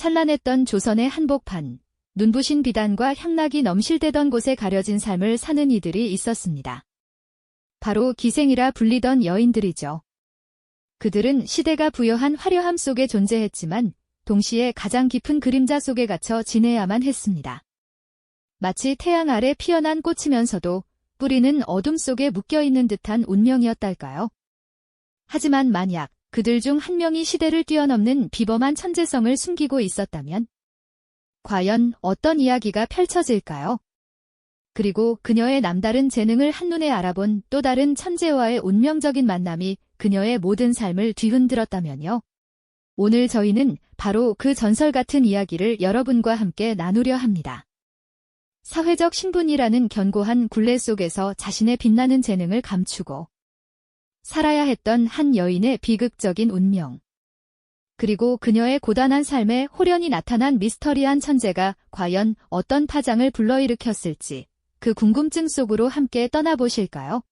찬란했던 조선의 한복판, 눈부신 비단과 향락이 넘실대던 곳에 가려진 삶을 사는 이들이 있었습니다. 바로 기생이라 불리던 여인들이죠. 그들은 시대가 부여한 화려함 속에 존재했지만 동시에 가장 깊은 그림자 속에 갇혀 지내야만 했습니다. 마치 태양 아래 피어난 꽃이면서도 뿌리는 어둠 속에 묶여있는 듯한 운명이었달까요? 하지만 만약 그들 중 한 명이 시대를 뛰어넘는 비범한 천재성을 숨기고 있었다면 과연 어떤 이야기가 펼쳐질까요? 그리고 그녀의 남다른 재능을 한눈에 알아본 또 다른 천재와의 운명적인 만남이 그녀의 모든 삶을 뒤흔들었다면요. 오늘 저희는 바로 그 전설 같은 이야기를 여러분과 함께 나누려 합니다. 사회적 신분이라는 견고한 굴레 속에서 자신의 빛나는 재능을 감추고 살아야 했던 한 여인의 비극적인 운명. 그리고 그녀의 고단한 삶에 호련히 나타난 미스터리한 천재가 과연 어떤 파장을 불러일으켰을지 그 궁금증 속으로 함께 떠나보실까요?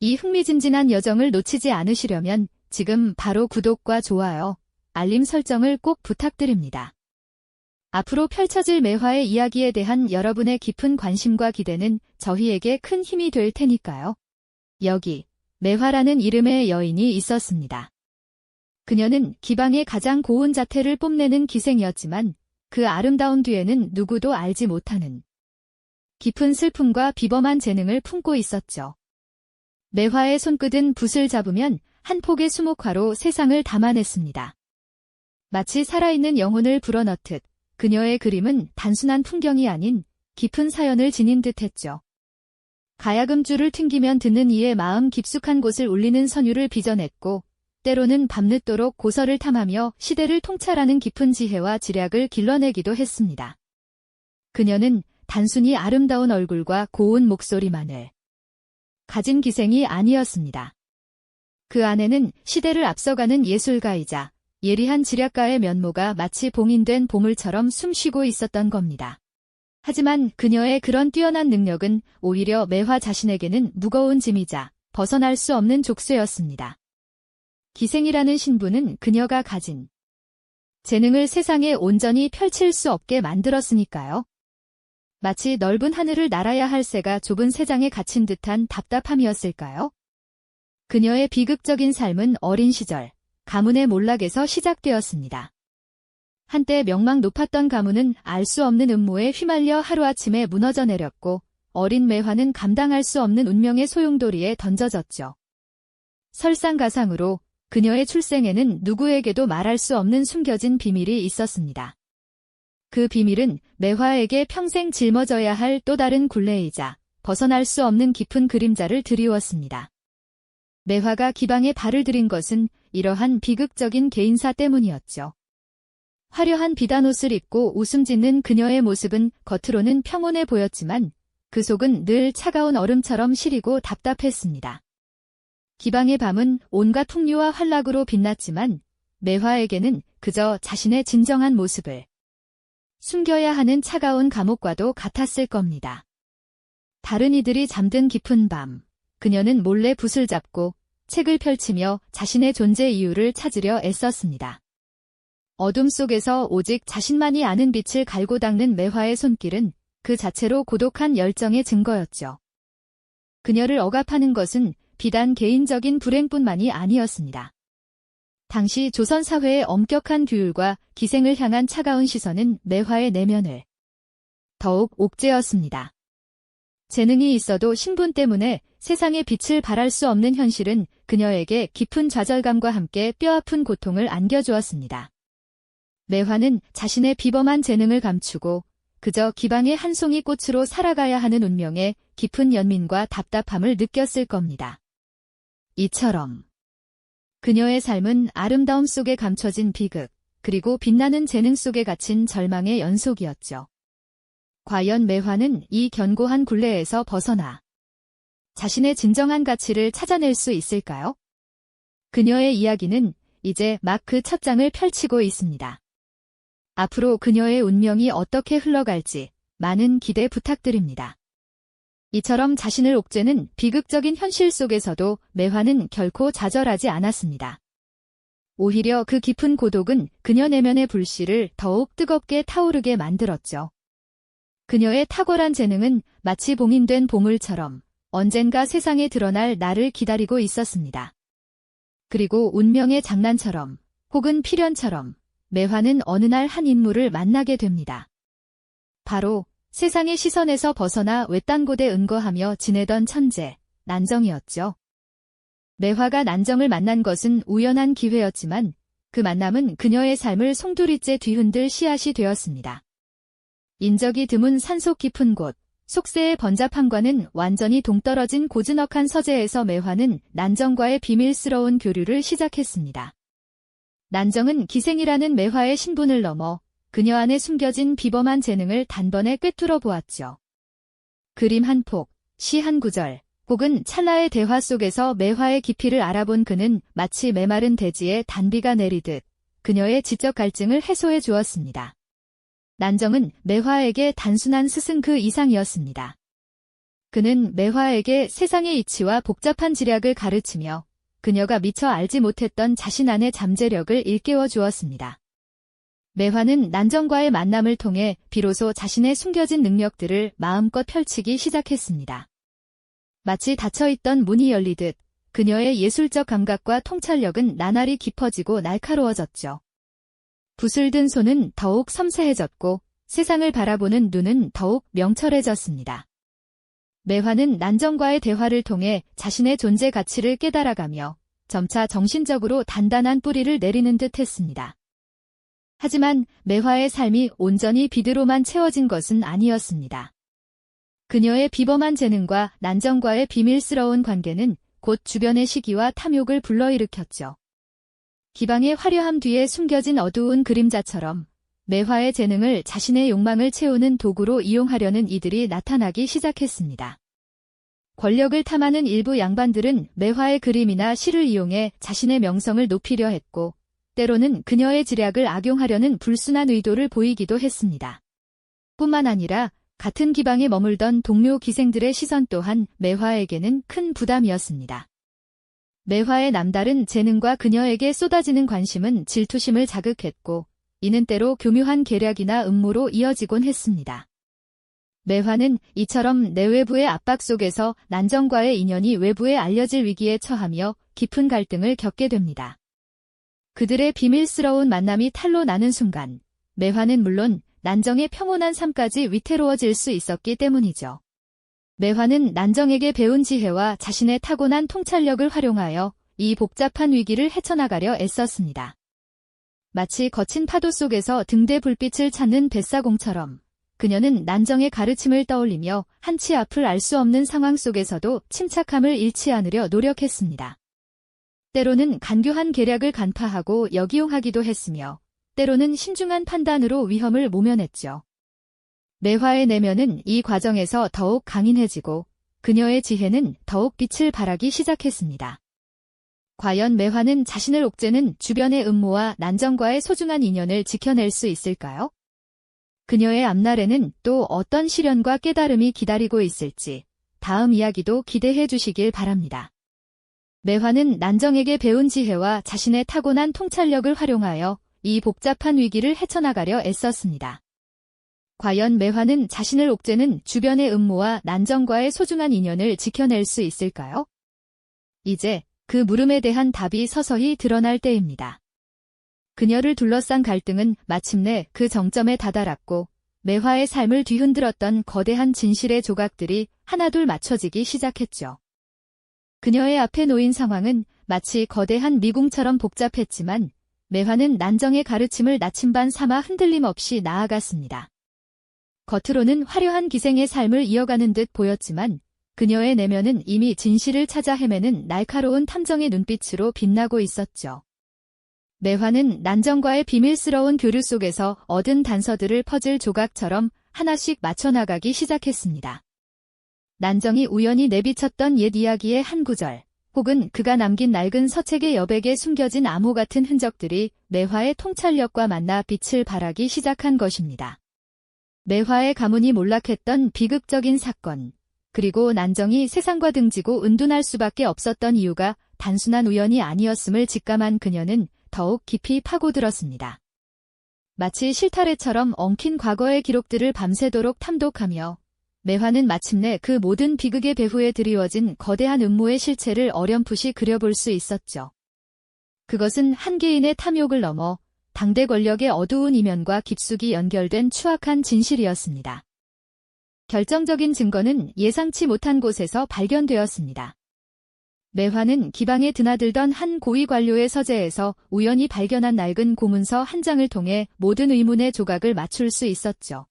이 흥미진진한 여정을 놓치지 않으시려면 지금 바로 구독과 좋아요, 알림 설정을 꼭 부탁드립니다. 앞으로 펼쳐질 매화의 이야기에 대한 여러분의 깊은 관심과 기대는 저희에게 큰 힘이 될 테니까요. 여기 매화라는 이름의 여인이 있었습니다. 그녀는 기방의 가장 고운 자태를 뽐내는 기생이었지만 그 아름다운 뒤에는 누구도 알지 못하는 깊은 슬픔과 비범한 재능을 품고 있었죠. 매화의 손끝은 붓을 잡으면 한 폭의 수목화로 세상을 담아냈습니다. 마치 살아있는 영혼을 불어넣듯 그녀의 그림은 단순한 풍경이 아닌 깊은 사연을 지닌 듯했죠. 가야금줄을 튕기면 듣는 이의 마음 깊숙한 곳을 울리는 선율을 빚어냈고 때로는 밤늦도록 고서를 탐하며 시대를 통찰하는 깊은 지혜와 지략을 길러내기도 했습니다. 그녀는 단순히 아름다운 얼굴과 고운 목소리만을 가진 기생이 아니었습니다. 그 안에는 시대를 앞서가는 예술가이자 예리한 지략가의 면모가 마치 봉인된 보물처럼 숨쉬고 있었던 겁니다. 하지만 그녀의 그런 뛰어난 능력은 오히려 매화 자신에게는 무거운 짐이자 벗어날 수 없는 족쇄였습니다. 기생이라는 신분은 그녀가 가진 재능을 세상에 온전히 펼칠 수 없게 만들었으니까요. 마치 넓은 하늘을 날아야 할 새가 좁은 세장에 갇힌 듯한 답답함이었을까요? 그녀의 비극적인 삶은 어린 시절, 가문의 몰락에서 시작되었습니다. 한때 명망 높았던 가문은 알 수 없는 음모에 휘말려 하루아침에 무너져 내렸고 어린 매화는 감당할 수 없는 운명의 소용돌이에 던져졌죠. 설상가상으로 그녀의 출생에는 누구에게도 말할 수 없는 숨겨진 비밀이 있었습니다. 그 비밀은 매화에게 평생 짊어져야 할 또 다른 굴레이자 벗어날 수 없는 깊은 그림자를 드리웠습니다. 매화가 기방에 발을 들인 것은 이러한 비극적인 개인사 때문이었죠. 화려한 비단옷을 입고 웃음 짓는 그녀의 모습은 겉으로는 평온해 보였지만 그 속은 늘 차가운 얼음처럼 시리고 답답했습니다. 기방의 밤은 온갖 풍류와 환락으로 빛났지만 매화에게는 그저 자신의 진정한 모습을 숨겨야 하는 차가운 감옥과도 같았을 겁니다. 다른 이들이 잠든 깊은 밤, 그녀는 몰래 붓을 잡고 책을 펼치며 자신의 존재 이유를 찾으려 애썼습니다. 어둠 속에서 오직 자신만이 아는 빛을 갈고 닦는 매화의 손길은 그 자체로 고독한 열정의 증거였죠. 그녀를 억압하는 것은 비단 개인적인 불행뿐만이 아니었습니다. 당시 조선 사회의 엄격한 규율과 기생을 향한 차가운 시선은 매화의 내면을 더욱 옥죄었습니다. 재능이 있어도 신분 때문에 세상의 빛을 발할 수 없는 현실은 그녀에게 깊은 좌절감과 함께 뼈아픈 고통을 안겨주었습니다. 매화는 자신의 비범한 재능을 감추고 그저 기방의 한 송이 꽃으로 살아가야 하는 운명에 깊은 연민과 답답함을 느꼈을 겁니다. 이처럼 그녀의 삶은 아름다움 속에 감춰진 비극, 그리고 빛나는 재능 속에 갇힌 절망의 연속이었죠. 과연 매화는 이 견고한 굴레에서 벗어나 자신의 진정한 가치를 찾아낼 수 있을까요? 그녀의 이야기는 이제 막 그 첫 장을 펼치고 있습니다. 앞으로 그녀의 운명이 어떻게 흘러갈지 많은 기대 부탁드립니다. 이처럼 자신을 옥죄는 비극적인 현실 속에서도 매화는 결코 좌절하지 않았습니다. 오히려 그 깊은 고독은 그녀 내면의 불씨를 더욱 뜨겁게 타오르게 만들었죠. 그녀의 탁월한 재능은 마치 봉인된 보물처럼 언젠가 세상에 드러날 나를 기다리고 있었습니다. 그리고 운명의 장난처럼 혹은 필연처럼 매화는 어느 날 한 인물을 만나게 됩니다. 바로 세상의 시선에서 벗어나 외딴 곳에 은거하며 지내던 천재, 난정이었죠. 매화가 난정을 만난 것은 우연한 기회였지만 그 만남은 그녀의 삶을 송두리째 뒤흔들 씨앗이 되었습니다. 인적이 드문 산속 깊은 곳, 속세의 번잡함과는 완전히 동떨어진 고즈넉한 서재에서 매화는 난정과의 비밀스러운 교류를 시작했습니다. 난정은 기생이라는 매화의 신분을 넘어 그녀 안에 숨겨진 비범한 재능을 단번에 꿰뚫어 보았죠. 그림 한 폭, 시 한 구절, 혹은 찰나의 대화 속에서 매화의 깊이를 알아본 그는 마치 메마른 대지에 단비가 내리듯 그녀의 지적 갈증을 해소해 주었습니다. 난정은 매화에게 단순한 스승 그 이상이었습니다. 그는 매화에게 세상의 이치와 복잡한 지략을 가르치며 그녀가 미처 알지 못했던 자신 안의 잠재력을 일깨워 주었습니다. 매화는 난정과의 만남을 통해 비로소 자신의 숨겨진 능력들을 마음껏 펼치기 시작했습니다. 마치 닫혀있던 문이 열리듯 그녀의 예술적 감각과 통찰력은 나날이 깊어지고 날카로워졌죠. 붓을 든 손은 더욱 섬세해졌고 세상을 바라보는 눈은 더욱 명철해졌습니다. 매화는 난정과의 대화를 통해 자신의 존재 가치를 깨달아가며 점차 정신적으로 단단한 뿌리를 내리는 듯 했습니다. 하지만 매화의 삶이 온전히 비드로만 채워진 것은 아니었습니다. 그녀의 비범한 재능과 난정과의 비밀스러운 관계는 곧 주변의 시기와 탐욕을 불러일으켰죠. 기방의 화려함 뒤에 숨겨진 어두운 그림자처럼 매화의 재능을 자신의 욕망을 채우는 도구로 이용하려는 이들이 나타나기 시작했습니다. 권력을 탐하는 일부 양반들은 매화의 그림이나 시를 이용해 자신의 명성을 높이려 했고, 때로는 그녀의 지략을 악용하려는 불순한 의도를 보이기도 했습니다. 뿐만 아니라 같은 기방에 머물던 동료 기생들의 시선 또한 매화에게는 큰 부담이었습니다. 매화의 남다른 재능과 그녀에게 쏟아지는 관심은 질투심을 자극했고 이는 때로 교묘한 계략이나 음모로 이어지곤 했습니다. 매화는 이처럼 내외부의 압박 속에서 난정과의 인연이 외부에 알려질 위기에 처하며 깊은 갈등을 겪게 됩니다. 그들의 비밀스러운 만남이 탈로 나는 순간 매화는 물론 난정의 평온한 삶까지 위태로워질 수 있었기 때문이죠. 매화는 난정에게 배운 지혜와 자신의 타고난 통찰력을 활용하여 이 복잡한 위기를 헤쳐나가려 애썼습니다. 마치 거친 파도 속에서 등대 불빛을 찾는 뱃사공처럼 그녀는 난정의 가르침을 떠올리며 한치 앞을 알 수 없는 상황 속에서도 침착함을 잃지 않으려 노력했습니다. 때로는 간교한 계략을 간파하고 역이용하기도 했으며 때로는 신중한 판단으로 위험을 모면했죠. 매화의 내면은 이 과정에서 더욱 강인해지고 그녀의 지혜는 더욱 빛을 발하기 시작했습니다. 과연 매화는 자신을 옥죄는 주변의 음모와 난정과의 소중한 인연을 지켜낼 수 있을까요? 그녀의 앞날에는 또 어떤 시련과 깨달음이 기다리고 있을지 다음 이야기도 기대해 주시길 바랍니다. 매화는 난정에게 배운 지혜와 자신의 타고난 통찰력을 활용하여 이 복잡한 위기를 헤쳐나가려 애썼습니다. 과연 매화는 자신을 옥죄는 주변의 음모와 난정과의 소중한 인연을 지켜낼 수 있을까요? 이제 그 물음에 대한 답이 서서히 드러날 때입니다. 그녀를 둘러싼 갈등은 마침내 그 정점에 다다랐고 매화의 삶을 뒤흔들었던 거대한 진실의 조각들이 하나둘 맞춰지기 시작했죠. 그녀의 앞에 놓인 상황은 마치 거대한 미궁처럼 복잡했지만 매화는 난정의 가르침을 나침반 삼아 흔들림 없이 나아갔습니다. 겉으로는 화려한 기생의 삶을 이어가는 듯 보였지만 그녀의 내면은 이미 진실을 찾아 헤매는 날카로운 탐정의 눈빛으로 빛나고 있었죠. 매화는 난정과의 비밀스러운 교류 속에서 얻은 단서들을 퍼즐 조각처럼 하나씩 맞춰나가기 시작했습니다. 난정이 우연히 내비쳤던 옛 이야기의 한 구절, 혹은 그가 남긴 낡은 서책의 여백에 숨겨진 암호 같은 흔적들이 매화의 통찰력과 만나 빛을 발하기 시작한 것입니다. 매화의 가문이 몰락했던 비극적인 사건, 그리고 난정이 세상과 등지고 은둔할 수밖에 없었던 이유가 단순한 우연이 아니었음을 직감한 그녀는 더욱 깊이 파고들었습니다. 마치 실타래처럼 엉킨 과거의 기록들을 밤새도록 탐독하며 매화는 마침내 그 모든 비극의 배후에 드리워진 거대한 음모의 실체를 어렴풋이 그려볼 수 있었죠. 그것은 한 개인의 탐욕을 넘어 당대 권력의 어두운 이면과 깊숙이 연결된 추악한 진실이었습니다. 결정적인 증거는 예상치 못한 곳에서 발견되었습니다. 매화는 기방에 드나들던 한 고위 관료의 서재에서 우연히 발견한 낡은 고문서 한 장을 통해 모든 의문의 조각을 맞출 수 있었죠.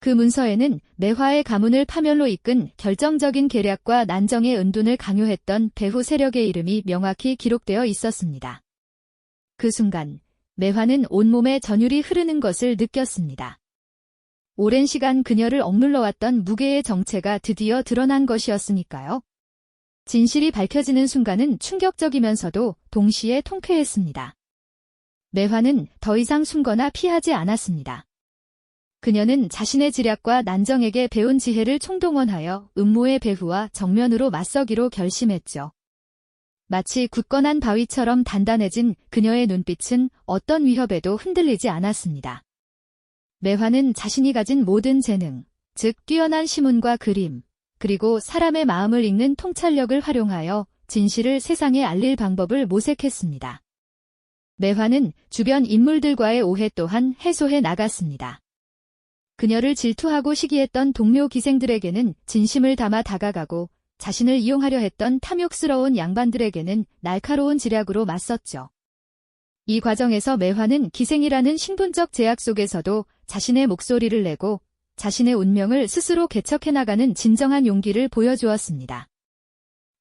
그 문서에는 매화의 가문을 파멸로 이끈 결정적인 계략과 난정의 은둔을 강요했던 배후 세력의 이름이 명확히 기록되어 있었습니다. 그 순간 매화는 온몸에 전율이 흐르는 것을 느꼈습니다. 오랜 시간 그녀를 억눌러왔던 무게의 정체가 드디어 드러난 것이었으니까요. 진실이 밝혀지는 순간은 충격적이면서도 동시에 통쾌했습니다. 매화는 더 이상 숨거나 피하지 않았습니다. 그녀는 자신의 지략과 난정에게 배운 지혜를 총동원하여 음모의 배후와 정면으로 맞서기로 결심했죠. 마치 굳건한 바위처럼 단단해진 그녀의 눈빛은 어떤 위협에도 흔들리지 않았습니다. 매화는 자신이 가진 모든 재능, 즉 뛰어난 시문과 그림, 그리고 사람의 마음을 읽는 통찰력을 활용하여 진실을 세상에 알릴 방법을 모색했습니다. 매화는 주변 인물들과의 오해 또한 해소해 나갔습니다. 그녀를 질투하고 시기했던 동료 기생들에게는 진심을 담아 다가가고 자신을 이용하려 했던 탐욕스러운 양반들에게는 날카로운 지략으로 맞섰죠. 이 과정에서 매화는 기생이라는 신분적 제약 속에서도 자신의 목소리를 내고 자신의 운명을 스스로 개척해 나가는 진정한 용기를 보여주었습니다.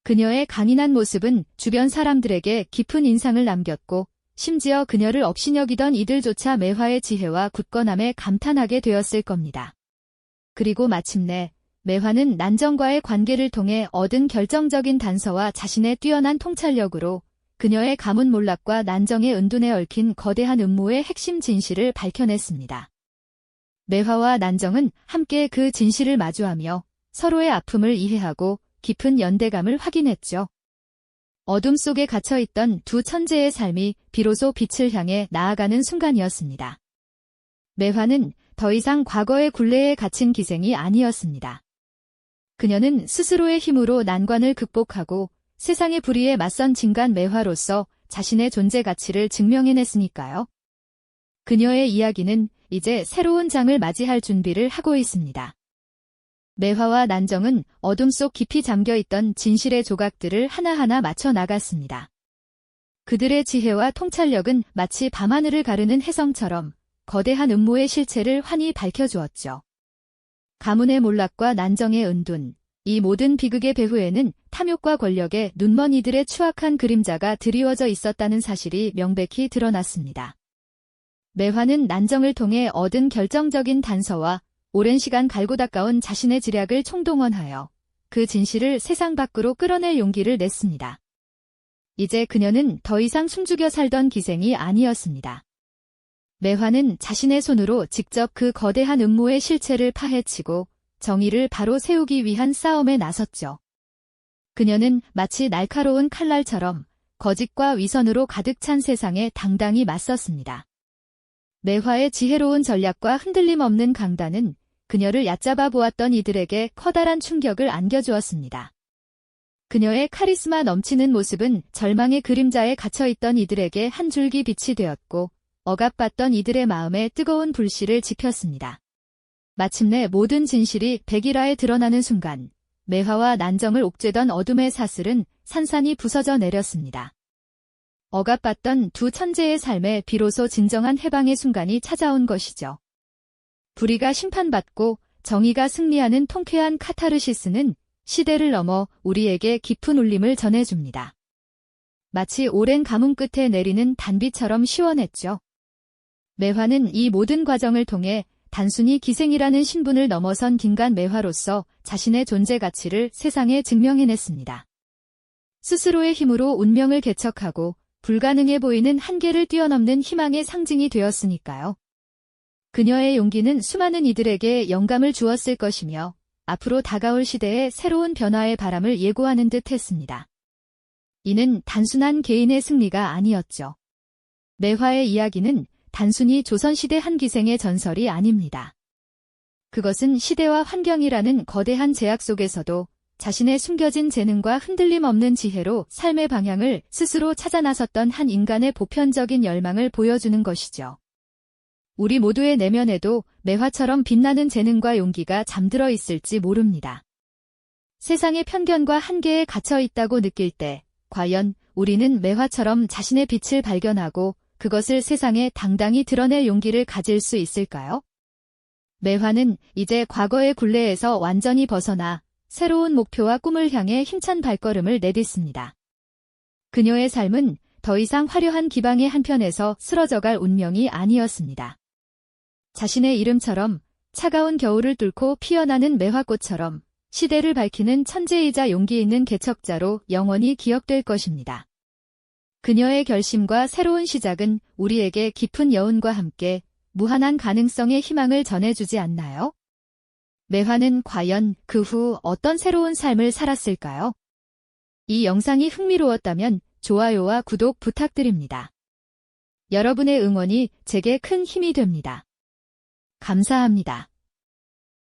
그녀의 강인한 모습은 주변 사람들에게 깊은 인상을 남겼고 심지어 그녀를 업신여기던 이들조차 매화의 지혜와 굳건함에 감탄하게 되었을 겁니다. 그리고 마침내 매화는 난정과의 관계를 통해 얻은 결정적인 단서와 자신의 뛰어난 통찰력으로 그녀의 가문 몰락과 난정의 은둔에 얽힌 거대한 음모의 핵심 진실을 밝혀냈습니다. 매화와 난정은 함께 그 진실을 마주하며 서로의 아픔을 이해하고 깊은 연대감을 확인했죠. 어둠 속에 갇혀있던 두 천재의 삶이 비로소 빛을 향해 나아가는 순간이었습니다. 매화는 더 이상 과거의 굴레에 갇힌 기생이 아니었습니다. 그녀는 스스로의 힘으로 난관을 극복하고 세상의 불의에 맞선 진간 매화로서 자신의 존재 가치를 증명해냈으니까요. 그녀의 이야기는 이제 새로운 장을 맞이할 준비를 하고 있습니다. 매화와 난정은 어둠 속 깊이 잠겨있던 진실의 조각들을 하나하나 맞춰 나갔습니다. 그들의 지혜와 통찰력은 마치 밤하늘을 가르는 혜성처럼 거대한 음모의 실체를 환히 밝혀주었죠. 가문의 몰락과 난정의 은둔, 이 모든 비극의 배후에는 탐욕과 권력의 눈먼 이들의 추악한 그림자가 드리워져 있었다는 사실이 명백히 드러났습니다. 매화는 난정을 통해 얻은 결정적인 단서와 오랜 시간 갈고 닦아온 자신의 지략을 총동원하여 그 진실을 세상 밖으로 끌어낼 용기를 냈습니다. 이제 그녀는 더 이상 숨죽여 살던 기생이 아니었습니다. 매화는 자신의 손으로 직접 그 거대한 음모의 실체를 파헤치고 정의를 바로 세우기 위한 싸움에 나섰죠. 그녀는 마치 날카로운 칼날처럼 거짓과 위선으로 가득 찬 세상에 당당히 맞섰습니다. 매화의 지혜로운 전략과 흔들림 없는 강단은 그녀를 얕잡아 보았던 이들에게 커다란 충격을 안겨주었습니다. 그녀의 카리스마 넘치는 모습은 절망의 그림자에 갇혀있던 이들에게 한 줄기 빛이 되었고 억압받던 이들의 마음에 뜨거운 불씨를 지폈습니다. 마침내 모든 진실이 백일화에 드러나는 순간 매화와 난정을 옥죄던 어둠의 사슬은 산산이 부서져 내렸습니다. 억압받던 두 천재의 삶에 비로소 진정한 해방의 순간이 찾아온 것이죠. 불의가 심판받고 정의가 승리하는 통쾌한 카타르시스는 시대를 넘어 우리에게 깊은 울림을 전해줍니다. 마치 오랜 가뭄 끝에 내리는 단비처럼 시원했죠. 매화는 이 모든 과정을 통해 단순히 기생이라는 신분을 넘어선 긴간 매화로서 자신의 존재 가치를 세상에 증명해냈습니다. 스스로의 힘으로 운명을 개척하고 불가능해 보이는 한계를 뛰어넘는 희망의 상징이 되었으니까요. 그녀의 용기는 수많은 이들에게 영감을 주었을 것이며 앞으로 다가올 시대의 새로운 변화의 바람을 예고하는 듯 했습니다. 이는 단순한 개인의 승리가 아니었죠. 매화의 이야기는 단순히 조선시대 한 기생의 전설이 아닙니다. 그것은 시대와 환경이라는 거대한 제약 속에서도 자신의 숨겨진 재능과 흔들림 없는 지혜로 삶의 방향을 스스로 찾아 나섰던 한 인간의 보편적인 열망을 보여주는 것이죠. 우리 모두의 내면에도 매화처럼 빛나는 재능과 용기가 잠들어 있을지 모릅니다. 세상의 편견과 한계에 갇혀 있다고 느낄 때, 과연 우리는 매화처럼 자신의 빛을 발견하고 그것을 세상에 당당히 드러낼 용기를 가질 수 있을까요? 매화는 이제 과거의 굴레에서 완전히 벗어나 새로운 목표와 꿈을 향해 힘찬 발걸음을 내딛습니다. 그녀의 삶은 더 이상 화려한 기방의 한편에서 쓰러져갈 운명이 아니었습니다. 자신의 이름처럼 차가운 겨울을 뚫고 피어나는 매화꽃처럼 시대를 밝히는 천재이자 용기 있는 개척자로 영원히 기억될 것입니다. 그녀의 결심과 새로운 시작은 우리에게 깊은 여운과 함께 무한한 가능성의 희망을 전해주지 않나요? 매화는 과연 그 후 어떤 새로운 삶을 살았을까요? 이 영상이 흥미로웠다면 좋아요와 구독 부탁드립니다. 여러분의 응원이 제게 큰 힘이 됩니다. 감사합니다.